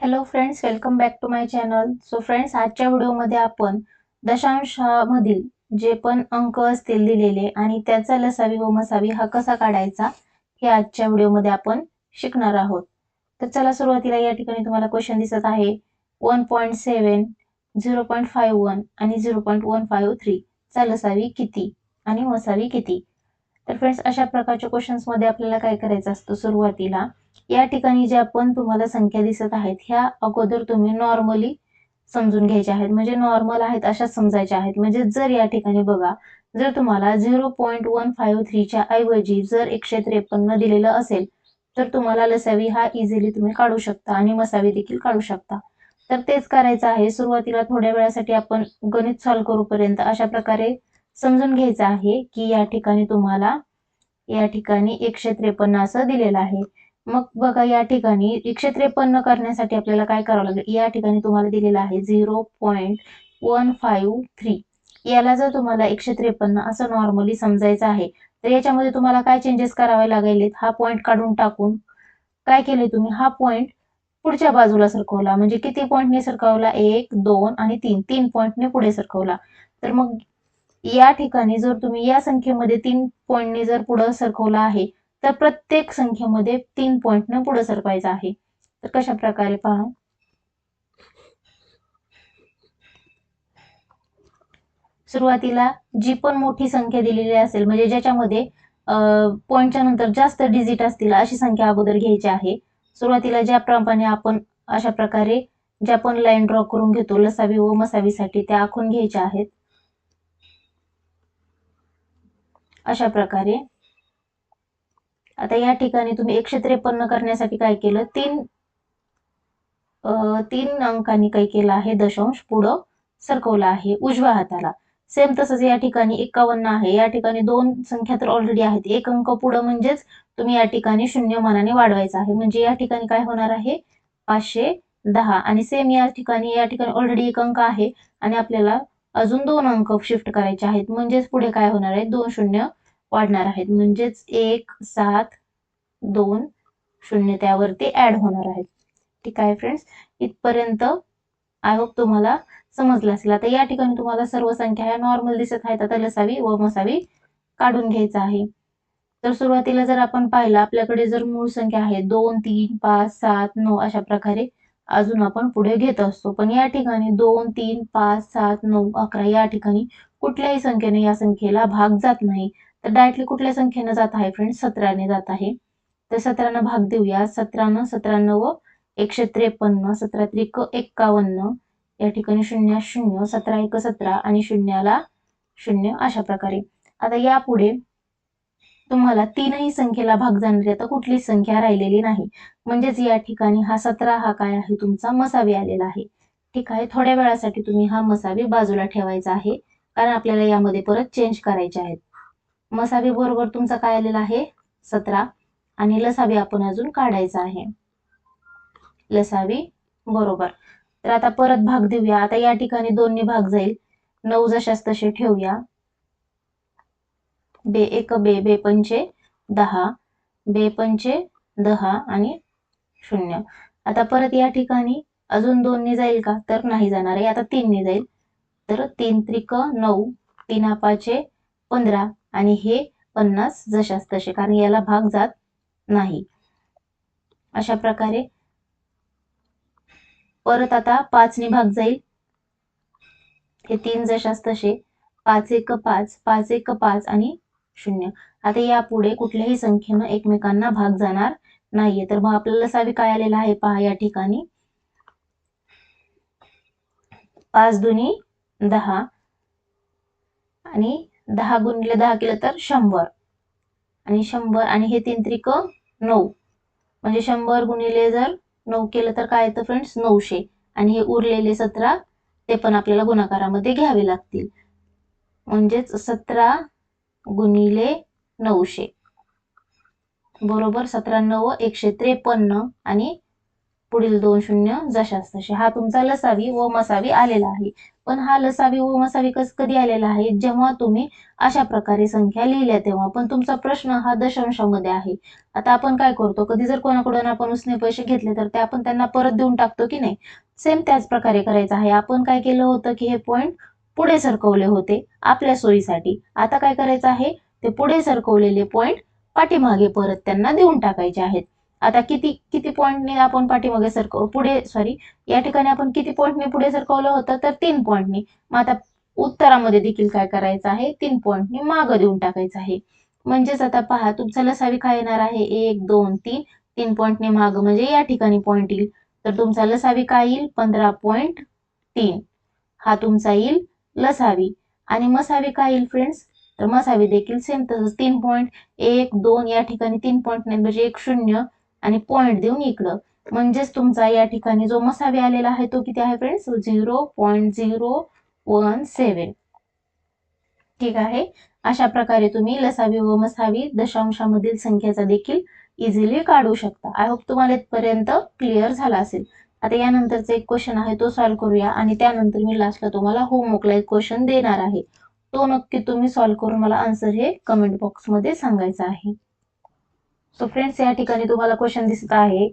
Hello friends welcome back to my channel so friends आजच्या व्हिडिओमध्ये आपण दशांशामधील जे पण अंक असतील दिलेले आणि त्याचा लसावी व मसावी हा कसा काढायचा हे आजच्या व्हिडिओमध्ये आपण शिकणार आहोत. तर चला सुरुवातीला या ठिकाणी तुम्हाला क्वेश्चन दिसत आहे. One point seven zero point five one आणि zero point one five three चा लसावी किती आणि मसावी किती? तर फ्रेंड्स अशा प्रकारच्या क्वेश्चन्समध्ये आपल्याला काय करायचं असतं सुरुवातीला? या ठिकाणी ज्या आपण तुम्हाला संख्या दिसत आहेत ह्या अगोदर तुम्ही नॉर्मली समजून घ्यायच्या आहेत. म्हणजे नॉर्मल आहेत अशा समजायच्या आहेत. म्हणजे जर या ठिकाणी बघा जर तुम्हाला झिरो पॉईंट वन फाईव्ह थ्रीच्या ऐवजी जर एकशे त्रेपन्न दिलेलं असेल तर तुम्हाला लसावी हा इझिली तुम्ही काढू शकता आणि मसावी देखील काढू शकता. तर तेच करायचं आहे. सुरुवातीला थोड्या वेळासाठी आपण गणित सॉल्व्ह करूपर्यंत अशा प्रकारे समजून घ्यायचं आहे की या ठिकाणी तुम्हाला या ठिकाणी एकशे त्रेपन्न असं दिलेलं आहे. मग बघा या ठिकाणी एकशे त्रेपन्न करण्यासाठी आपल्याला काय करावं लागेल? या ठिकाणी तुम्हाला दिलेलं आहे zero point one five three. याला जर तुम्हाला एकशे त्रेपन्न असं नॉर्मली समजायचं आहे तर याच्यामध्ये तुम्हाला काय चेंजेस करावे लागेल? हा पॉईंट काढून टाकून काय केले तुम्ही? हा पॉईंट पुढच्या बाजूला सरकवला. म्हणजे किती पॉईंटने सरकवला? एक दोन आणि तीन. तीन पॉईंटने पुढे सरकवला. तर मग या ठिकाणी जर तुम्ही या संख्येमध्ये तीन पॉईंटने जर पुढं सरकवला आहे तर प्रत्येक संख्येमध्ये तीन पॉईंटनं पुढे सरकवायचं आहे. तर कशा प्रकारे पहा. सुरुवातीला जी पण मोठी संख्या दिलेली असेल म्हणजे ज्याच्यामध्ये पॉईंटच्या नंतर जास्त डिजिट असतील अशी संख्या अगोदर घ्यायची आहे. सुरुवातीला ज्याप्रमाणे आपण अशा प्रकारे ज्या पण लाईन ड्रॉ करून घेतो लसावी व मसावीसाठी त्या आखून घ्यायच्या आहेत. अशा प्रकारे. आता या ठिकाणी तुम्ही एकशे त्रेपन्न करण्यासाठी काय केलं? तीन तीन अंकांनी काय केलं आहे? दशांश पुढं सरकवला आहे उजव्या हाताला. सेम तसंच या ठिकाणी एकावन्न आहे. या ठिकाणी दोन संख्या तर ऑलरेडी आहेत. एक अंक पुढं म्हणजेच तुम्ही या ठिकाणी शून्य मानाने वाढवायचा आहे. म्हणजे या ठिकाणी काय होणार आहे? पाचशे दहा. आणि सेम या ठिकाणी या ठिकाणी ऑलरेडी एक अंक आहे. आणि आपल्याला अजून दोन अंक शिफ्ट करायचे आहेत. म्हणजेच पुढे काय होणार आहे? दोन शून्य वाढणार आहेत. म्हणजेच एक सात दोन शून्य त्यावरती ऍड होणार आहेत. ठीक आहे फ्रेंड्स इथपर्यंत आय होप तुम्हाला समजलं असेल. आता या ठिकाणी तुम्हाला सर्व संख्या ह्या नॉर्मल दिसत आहेत. आता लसावी व मसावी काढून घ्यायचा आहे. तर सुरुवातीला जर आपण पाहिलं आपल्याकडे जर मूळ संख्या आहे दोन तीन पाच सात नऊ अशा प्रकारे अजून आपण पुढे घेत असतो. पण या ठिकाणी दोन तीन पाच सात नऊ अकरा या ठिकाणी कुठल्याही संख्येने या संख्येला भाग जात नाही. तर डायरेक्टली कुठल्या संख्येने जात आहे फ्रेंड्स सतराने जात आहे. तर सतरानं भाग देऊया. सतरानं सतराण्णव एकशे त्रेपन्न सतरा त्रिक एक्कावन्न. या ठिकाणी शून्य शून्य सतरा एक सतरा आणि शून्याला शून्य अशा प्रकारे. आता यापुढे तुम्हाला तीनही संख्येला भाग जाणारी आता कुठलीच संख्या राहिलेली नाही. म्हणजेच या ठिकाणी हा सतरा हा काय आहे? तुमचा मसावी आलेला आहे. ठीक आहे? थोड्या वेळासाठी तुम्ही हा मसावी बाजूला ठेवायचा आहे. कारण आपल्याला यामध्ये परत चेंज करायचे आहेत. मसावी बरोबर तुमचा काय आलेला आहे? सतरा. आणि लसावी आपण अजून काढायचा आहे. लसावी बरोबर. तर आता परत भाग देऊया. आता या ठिकाणी दोन्ही भाग जाईल. नऊ जशास तसे ठेवूया. बे एक बे बे पंचे दहा. बे पंचे दहा आणि शून्य. आता परत या ठिकाणी अजून दोनने जाईल का? तर नाही जाणार आहे. आता तीनने जाईल. तर तीन त्रिक नऊ. तीन पाचे पंधरा आणि हे पन्नास जशास तसे कारण याला भाग जात नाही. अशा प्रकारे परत आता पाचने भाग जाईल. हे तीन जशास तसे पाच एक पाच पाच एक पाच आणि शून्य. आता यापुढे कुठल्याही संख्येनं एकमेकांना भाग जाणार नाहीये. तर मग आपल्याला सावी काय आलेला आहे पहा या ठिकाणी. पाच दुनी दहा आणि दहा गुणिले दहा केलं तर शंभर. आणि शंभर आणि हे तीन त्रिक नऊ. म्हणजे शंभर गुणिले जर नऊ केलं तर काय येतं फ्रेंड्स नऊशे. आणि हे उरलेले सतरा ते पण आपल्याला गुणाकारामध्ये घ्यावे लागतील. म्हणजेच सतरा गुणिले नऊशे. बरोबर सतरा नऊ एकशे त्रेपन्न आणि पुढील दोन शून्य जशास तसे. हा तुमचा लसावी व मसावी आलेला आहे. पण हा लसावी व मसावी कस कधी आलेला आहे? जेव्हा तुम्ही अशा प्रकारे संख्या लिहिल्या तेव्हा. पण तुमचा प्रश्न हा दशांशामध्ये आहे. आता आपण काय करतो? कधी जर कोणाकडून आपण उसने पैसे घेतले तर ते आपण त्यांना परत देऊन टाकतो की नाही? सेम त्याच प्रकारे करायचं आहे. आपण काय केलं होतं की हे पॉइंट पुढे सरकवले होते आपल्या सोयीसाठी. आता काय करायचं आहे? ते पुढे सरकवलेले पॉइंट पाठीमागे परत त्यांना देऊन टाकायचे आहेत. आता किती किती पॉईंटने आपण पाठीमागे सरकव? पुढे सॉरी या ठिकाणी आपण किती पॉईंटने पुढे सरकवलं होतं? तर तीन पॉईंटने मग आता उत्तरामध्ये देखील काय करायचं आहे? तीन पॉईंटने मागं देऊन टाकायचं आहे. म्हणजेच आता पहा तुमचा लसावी काय येणार आहे? एक दोन तीन. तीन पॉईंटने मागं म्हणजे या ठिकाणी पॉईंट येईल. तर तुमचा लसावी काय येईल? पंधरा पॉईंट तीन. हा तुमचा येईल लसावी. आणि मसावी काय येईल फ्रेंड्स तर मसावी देखील सेम तसंच. तीन पॉईंट एक दोन या ठिकाणी तीन पॉईंट नाही म्हणजे एक शून्य. आणि पॉईंट देऊन इकडं. म्हणजेच तुमचा या ठिकाणी जो मसावी आलेला आहे तो किती आहे friends zero point zero one seven ठीक आहे? अशा प्रकारे तुम्ही लसावी व मसावी दशांशामधील संख्येचा देखील इझिली काढू शकता. आय होप तुम्हाला इथपर्यंत क्लिअर झाला असेल. आता यानंतरचा एक क्वेश्चन आहे तो सॉल्व्ह करूया. आणि त्यानंतर मी लास्टला तुम्हाला होमवर्कला एक क्वेश्चन देणार आहे. तो नक्की तुम्ही सॉल्व्ह करून मला आन्सर हे कमेंट बॉक्समध्ये सांगायचं आहे. सो फ्रेंड्स या ठिकाणी तुम्हाला क्वेश्चन दिसत आहे.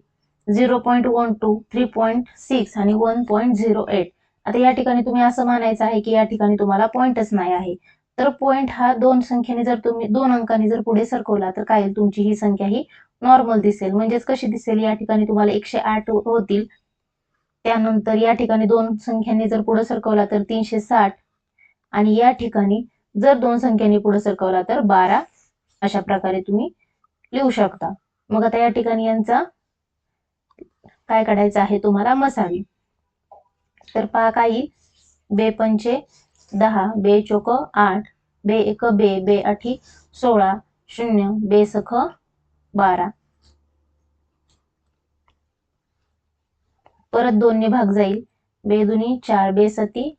Zero point one two three point six आणि वन पॉईंट झिरो एट आता या ठिकाणी तुम्ही असं मानायचं आहे की या ठिकाणी तुम्हाला पॉईंटच नाही आहे. तर पॉईंट हा दोन संख्येने जर तुम्ही दोन अंकांनी जर पुढे सरकवला तर काय तुमची ही संख्या ही नॉर्मल दिसेल. म्हणजेच कशी दिसेल? या ठिकाणी तुम्हाला एकशे आठ होतील. त्यानंतर या ठिकाणी दोन संख्यांनी जर पुढे सरकवला तर तीनशे साठ. आणि या ठिकाणी जर दोन संख्यांनी पुढे सरकवला तर बारा. अशा प्रकारे तुम्ही लिहू शकता. मग आता या ठिकाणी यांचा काय काढायचं आहे तुम्हाला? मसावी तर पहा काही. बे पंचे दहा बे चोक आठ बे एक बे बे आठी सोळा शून्य बे सख बारा. परत दोनने भाग जाईल. बे दुनी चार बे सती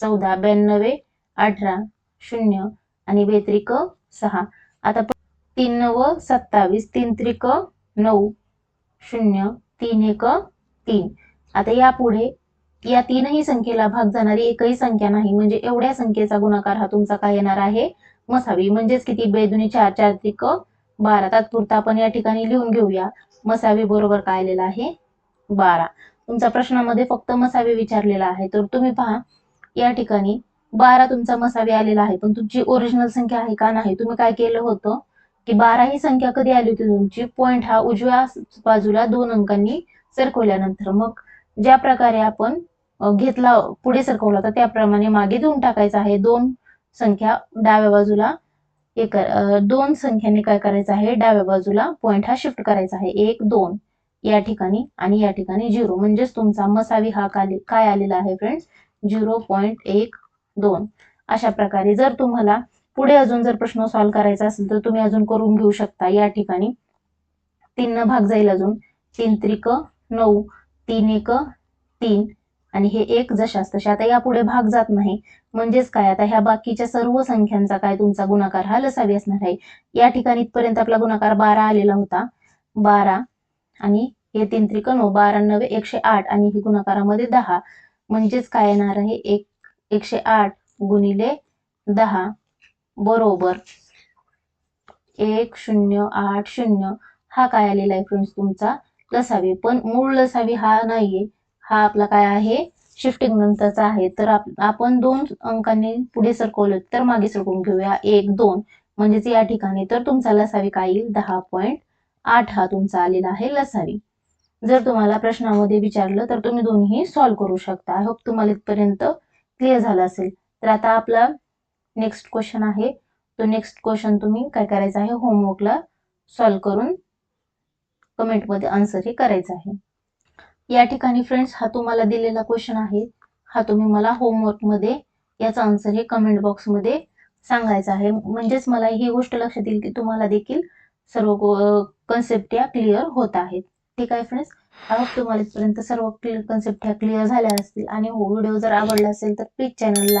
चौदा ब्याण्णवे अठरा शून्य आणि बेत्रिक सहा. आता तीन नव सत्तावीस तीन त्रिक नऊ शून्य तीन एक तीन. आता यापुढे या तीनही संख्येला भाग जाणारी एकही संख्या नाही. म्हणजे एवढ्या संख्येचा गुणाकार हा तुमचा काय येणार आहे? मसावी. म्हणजेच किती? बेदुनी चार चार त्रिक बारा. तात्पुरता आपण या ठिकाणी लिहून घेऊया. मसावी बरोबर काय आलेला आहे? बारा. तुमच्या प्रश्नामध्ये फक्त मसावी विचारलेला आहे. तर तुम्ही पहा या ठिकाणी बारा तुमचा मसावी आलेला आहे. पण तुमची ओरिजिनल संख्या आहे का नाही? तुम्ही काय केलं होतं? की बारा ही संख्या कधी आली होती तुमची? पॉइंट हा उजव्या बाजूला दोन अंकांनी सरकवल्यानंतर. मग ज्या प्रकारे आपण घेतला पुढे सरकवला होता त्याप्रमाणे मागे देऊन टाकायचा आहे. दोन संख्या डाव्या बाजूला एक दोन संख्याने काय करायचं आहे? डाव्या बाजूला पॉइंट हा शिफ्ट करायचा आहे. एक दोन या ठिकाणी आणि या ठिकाणी झिरो म्हणजेच तुमचा मसावी हा काय आलेला आहे फ्रेंड्स झिरो पॉईंट एक दोन. अशा प्रकारे जर तुम्हाला पुढे अजून जर प्रश्न सॉल्व्ह करायचा असेल तर तुम्ही अजून करून घेऊ शकता. या ठिकाणी तीन भाग जाईल अजून. तीन त्रिक नऊ तीन एक तीन. आणि हे एक जशास तसे. आता यापुढे भाग जात नाही. म्हणजेच काय? आता ह्या बाकीच्या सर्व संख्यांचा काय तुमचा गुणाकार? हा लसावी असणार आहे. या ठिकाणी इथपर्यंत आपला गुणाकार बारा आलेला होता. बारा आणि हे तीन त्रिक नऊ. बारा नव्हे एकशे आठ आणि हे गुणाकारामध्ये दहा. म्हणजेच काय येणार आहे? एक एकशे आठ गुणिले दहा. बरोबर. एक शून्य आठ शून्य हा काय आलेला आहे फ्रेंड्स तुमचा? लसावी. पण मूळ लसावी हा नाहीये. हा आपला काय आहे? शिफ्टिंग नंतरचा आहे. तर आपण दोन अंकांनी पुढे सरकवलं तर मागे सरकवून घेऊया. एक दोन. म्हणजेच या ठिकाणी तर तुमचा लसावी काय येईल? दहा पॉईंट आठ हा तुमचा आलेला आहे लसावी. जर तुम्हाला प्रश्नामध्ये विचारलं तर तुम्ही दोन्ही सॉल्व्ह करू शकता. आय होप तुम्हाला इथपर्यंत क्लिअर झालं असेल. तर आता आपला नेक्स्ट क्वेश्चन आहे. तो नेक्स्ट क्वेश्चन तुम्ही काय करायचं आहे? होमवर्कला सॉल्व करून कमेंटमध्ये आन्सर हे करायचं आहे. या ठिकाणी फ्रेंड्स हा तुम्हाला दिलेला क्वेश्चन आहे. हा तुम्ही मला होमवर्कमध्ये याचा आन्सर हे कमेंट बॉक्समध्ये सांगायचा आहे. म्हणजेच मला ही गोष्ट लक्षात येईल की तुम्हाला देखील सर्व कन्सेप्ट या क्लिअर होत आहेत. ठीक आहे फ्रेंड्स आय होप तुम्हाला इथपर्यंत सर्व क्लिअर कन्सेप्ट ह्या क्लिअर झाल्या असतील. आणि हो, व्हिडिओ जर आवडला असेल तर प्लीज चॅनलला